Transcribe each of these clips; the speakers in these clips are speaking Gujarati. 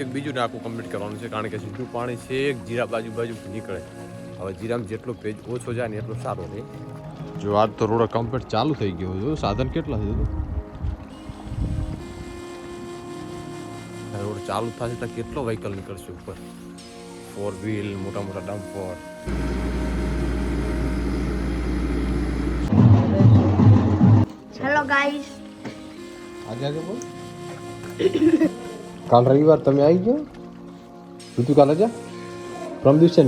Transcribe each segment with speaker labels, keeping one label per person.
Speaker 1: એક બીજું ને આખું કમ્પ્લીટ કરવાનું છે કારણ કે સીધું પાણી છે એક જીરા બાજુ બાજુ નીકળે. હવે જીરામાં જેટલો પેજ ઓછો જાય ને એટલો સારો રહે. જો આજ તો રોડ કમ્પ્લીટ ચાલુ થઈ ગયો જો સાધન કેટલા છે રોડ ચાલુ થશે તો કેટલો વ્હીકલ નીકળશે ઉપર? ફોર વ્હીલ મોટા મોટા ડમ્પર
Speaker 2: હેલો ગાઈસ
Speaker 1: આજે આજે બોલ. કાલ રવિવાર તમે આવી ગયો? ઋતુ કાલે જા પ્રમ દિવસે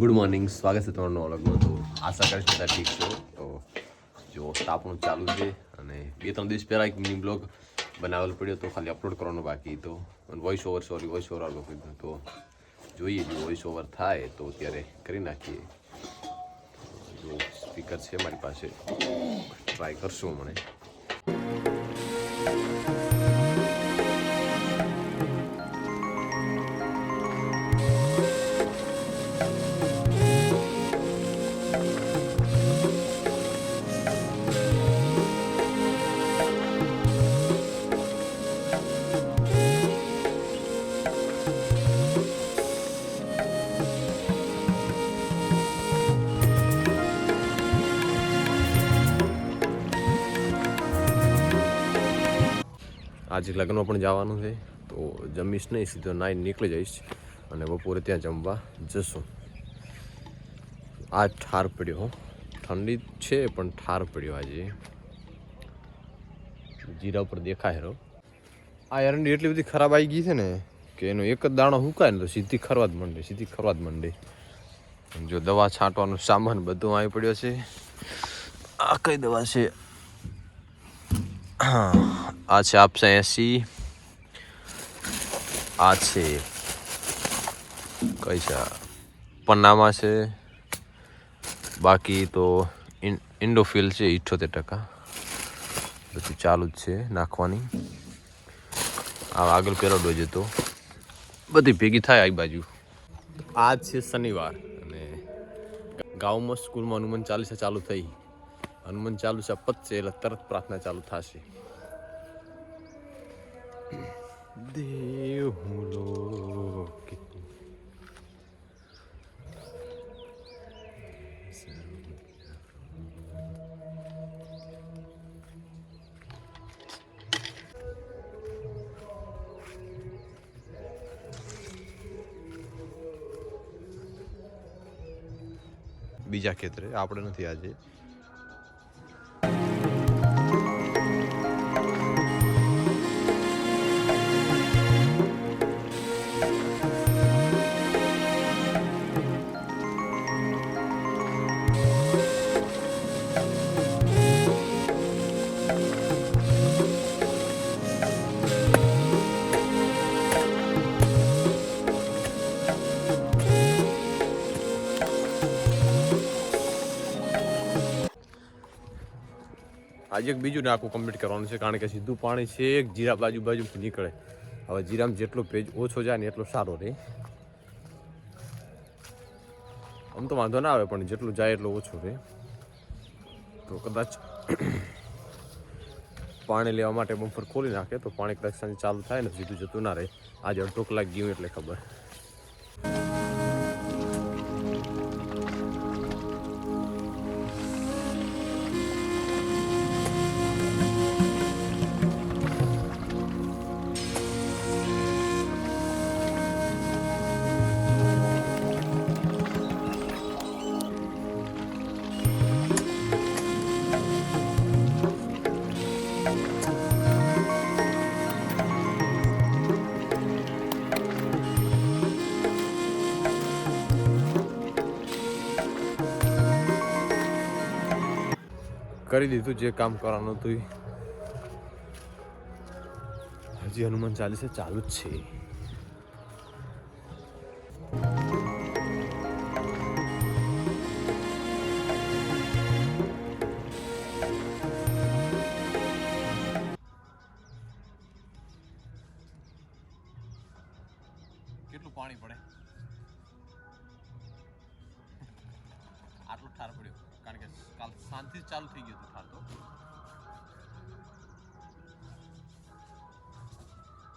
Speaker 1: ગુડ મોર્નિંગ સ્વાગત છે તમારું અલગમાં તો આશા કરીશ બધા ઠીક છો. તો જો તાપણું ચાલુ છે અને બે ત્રણ દિવસ પહેલાં એક મિની બ્લોગ બનાવેલો પડ્યો તો ખાલી અપલોડ કરવાનો બાકી તો voice over sorry voice over આવ્યો કીધું તો જોઈએ જો વોઇસ ઓવર થાય તો ત્યારે કરી નાખીએ. જો સ્પીકર છે મારી પાસે. ટ્રાય કરશું મને આજે લગ્નમાં પણ જવાનું છે. તો જમીશ નહીં, સીધો નાઈ નીકળી જઈશ અને બપોરે ત્યાં જમવા જશું. આજ ઠાર પડ્યો હો. ઠંડી છે પણ ઠાર પડ્યો આજે. જીરા ઉપર દેખાય રો આ એરંડી એટલી બધી ખરાબ આવી ગઈ છે ને કે એનો એક જ દાણો હુકાય ને તો સીધી ખરવા જ માંડે, સીધી ખરવા જ માંડે જો દવા છાંટવાનો સામાન બધું આવી પડ્યો છે. આ કઈ દવા છે? આ છે આપશે એસી આ છે કઈ છે? પન્નામાં છે બાકી તો ઇન- ઇન્ડોફિલ છે ઇઠ્ઠોતેર ટકા બધું ચાલુ જ છે નાખવાની આ આગળ પેલો ડોઝ હતો બધી ભેગી થાય આ બાજુ આજ છે શનિવાર અને ગામમાં સ્કૂલમાં હનુમાન ચાલીસા ચાલુ થઈ હનુમાન ચાલીસા પતશે એટલે તરત પ્રાર્થના ચાલુ થશે દેવ હું લોકે બીજા ખેતરે આપણે નથી આજે આજે એક બીજું નાખું કમ્પ્લીટ કરવાનું છે, કારણ કે સીધું પાણી છે, એક જીરા બાજુ બાજુથી નીકળે. હવે જીરામાં જેટલો પેજ ઓછો જાય ને એટલો સારો રહે આમ તો વાંધો ના આવે, પણ જેટલું જાય એટલો ઓછો રહે તો કદાચ પાણી લેવા માટે બમ્પર ખોલી નાખે તો પાણી કદાચ સાંજે ચાલુ થાય ને સીધું જતું ના રહે. આજે અડધો કલાક ગયું એટલે ખબર. કરી દીધું જે કામ કરવાનું હતું હજી હનુમાન ચાલીસા ચાલુ જ છે. કેટલું પાણી પડે? આટલું ઠાર પડ્યો. કારણ કે કાલ સાંજથી ચાલુ થઈ ગયું હતું ઠાર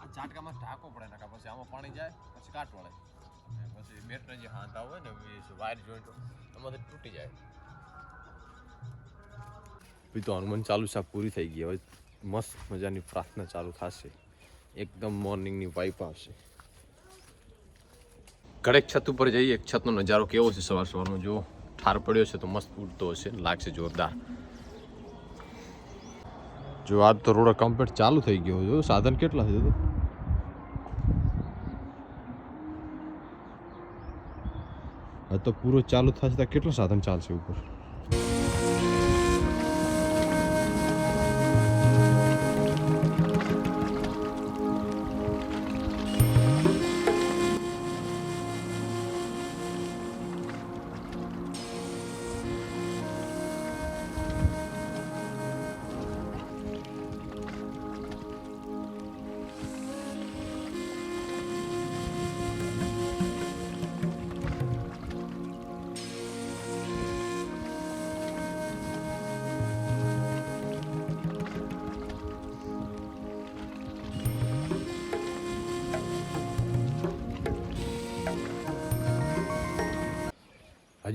Speaker 1: આ ઝાટકામાં ઢાંકો પડે નાખા, પછી આમાં પાણી જાય, પછી કાટ વળે. પછી બેટરી જે હાંધા હોય ને વાયર જોઈન્ટ એમાંથી તૂટી જાય. તો હનુમાન ચાલુસા પૂરી થઈ ગઈ હવે મસ્ત મજાની પ્રાર્થના ચાલુ થશે. એકદમ મોર્નિંગની વાઇપ આવશે. કડેક છત ઉપર જઈએ. એક છતનો નજારો કેવો છે સવાર સવારનો જો ઠાર પડ્યો છે તો મસ્ત ઉડતો હશે લાગશે જોરદાર. જો આજ તો રોડ કમ્પ્લીટ ચાલુ થઈ ગયો જો સાધન કેટલા છે તો? તો પૂરો ચાલુ થશે તો કેટલા સાધન ચાલશે ઉપર?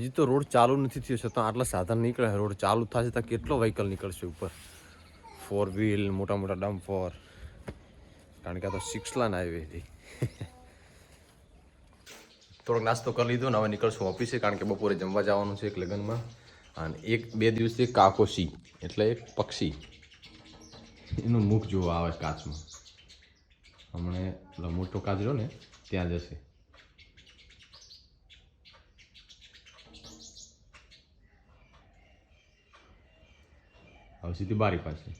Speaker 1: હજી તો રોડ ચાલુ નથી થયો, છતાં આટલા સાધન નીકળે રોડ ચાલુ થશે તો કેટલો વ્હીકલ નીકળશે ઉપર? ફોર વ્હીલ મોટા મોટા ડમ્પર કારણ કે આ તો સિક્સ આવી હતી. થોડોક નાસ્તો કરી લીધો ને હવે નીકળશું ઓફિસે, કારણ કે બપોરે જમવા જવાનું છે એક લગ્નમાં. અને એક બે દિવસથી કાકોસી, એટલે એક પક્ષી. એનું મુખ જોવા આવે કાચમાં. હમણે મોટો કાચ રહ્યો ને, ત્યાં જશે. હવે સીધી બારી પાસે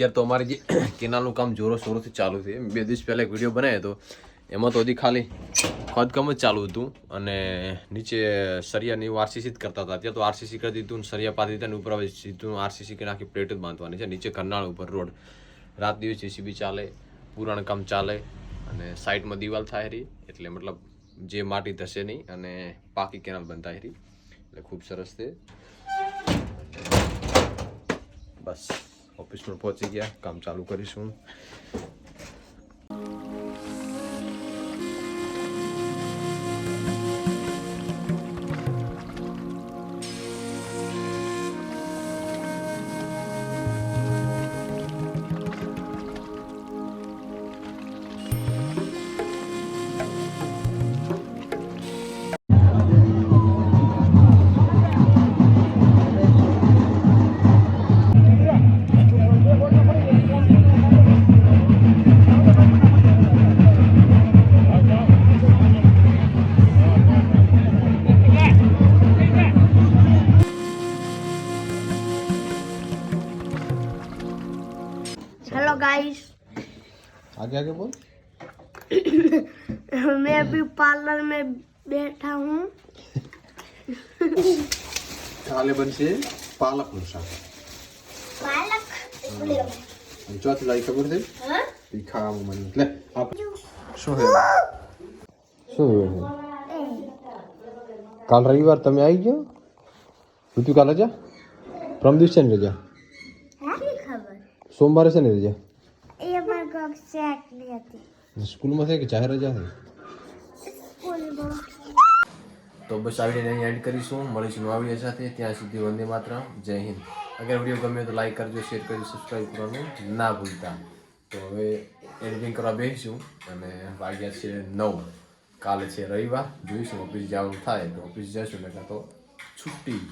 Speaker 1: અત્યારે તો અમારે જે કેનાલનું કામ જોરો શોરોથી ચાલુ છે. બે દિવસ પહેલાં એક વીડિયો બનાવ્યો હતો. એમાં તો હજી ખાલી ખોદકામ જ ચાલુ હતું અને નીચે સરિયાની આરસીસી જ કરતા હતા. અત્યારે તો આરસીસી કરી દીધું સરિયા દીધા ને ઉપર હવે સીધું આરસીસી કે આખી પ્લેટ જ બાંધવાની છે. નીચે કરનાળ ઉપર રોડ. રાત દિવસ જેસીબી ચાલે, પુરાણ કામ ચાલે અને સાઈડમાં દિવાલ થાય રહી. એટલે મતલબ જે માટી ધસે નહીં અને પાકી કેનાલ બંધાય રહી. એટલે ખૂબ સરસ છે. બસ. ઓફિસ પર પહોંચી ગયા કામ ચાલુ કરીશું. आगे आगे बोल
Speaker 2: मैं अभी पार्लर में बैठा हूँ
Speaker 1: કાલે બનશે પાલકનું શાક
Speaker 2: पालक
Speaker 1: અને ચોથી લાવી ખબર છે એ ખાવામાં મને એટલે આપ શું હે શું હે કાલ રવિવાર તમે આવી ગયો ઋતુ કાલ રજા પ્રમ દિવસ છે ને રજા
Speaker 2: खबर
Speaker 1: સોમવારે છે ને રજા
Speaker 2: પરીક્ષા આટલી
Speaker 1: સ્કૂલમાં થઈ કે જાહેર રજા
Speaker 2: થઈ
Speaker 1: તો બસ આવીને અહીં એન્ડ કરીશું. મળીશું નવા સાથે. ત્યાં સુધી વંદે માત્ર જય હિન્દ. અગર વીડિયો ગમે તો લાઇક કરજો શેર કરજો સબસ્ક્રાઈબ કરવાનું ના ભૂલતા. તો હવે એડિટિંગ કરવા બેસીશું અને વાગ્યા છે નવ. કાલે છે રવિવાર. જોઈશું ઓફિસ જવાનું થાય તો ઓફિસ જઈશું એટલે તો છુટ્ટી